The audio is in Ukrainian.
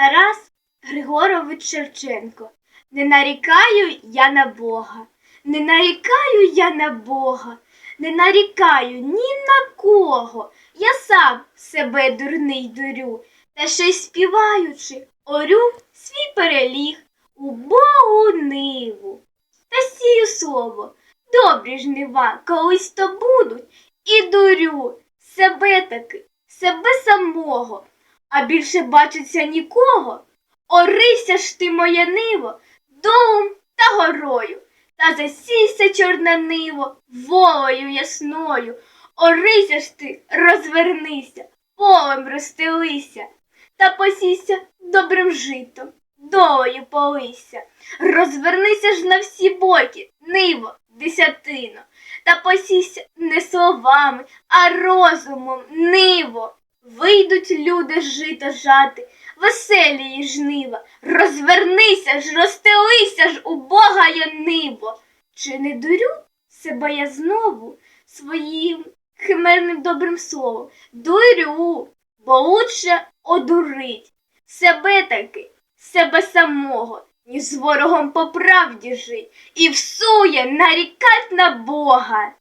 Тарас Григорович Шевченко. Не нарікаю я на Бога, не нарікаю я на Бога, не нарікаю ні на кого. Я сам себе дурний дурю, та ще й співаючи, орю свій переліг у Богу ниву. Та сію слово, добрі жнива, колись то будуть, і дурю себе таки, себе самого, а більше бачиться нікого. Орися ж ти, моя ниво, долом та горою, та засійся, чорна ниво, волею ясною. Орися ж ти, розвернися, полем розстелися, та посійся добрим житом, долею полися. Розвернися ж на всі боки, ниво, десятино, та посійся не словами, а розумом, ниво. Вийдуть люди жито жати, веселі і жнива. Розвернися ж, розстелися ж у Бога я нибо. Чи не дурю себе я знову своїм химерним добрим словом? Дурю, бо лучше одурить себе таки, себе самого, ніж з ворогом по правді жить, і всує нарікать на Бога.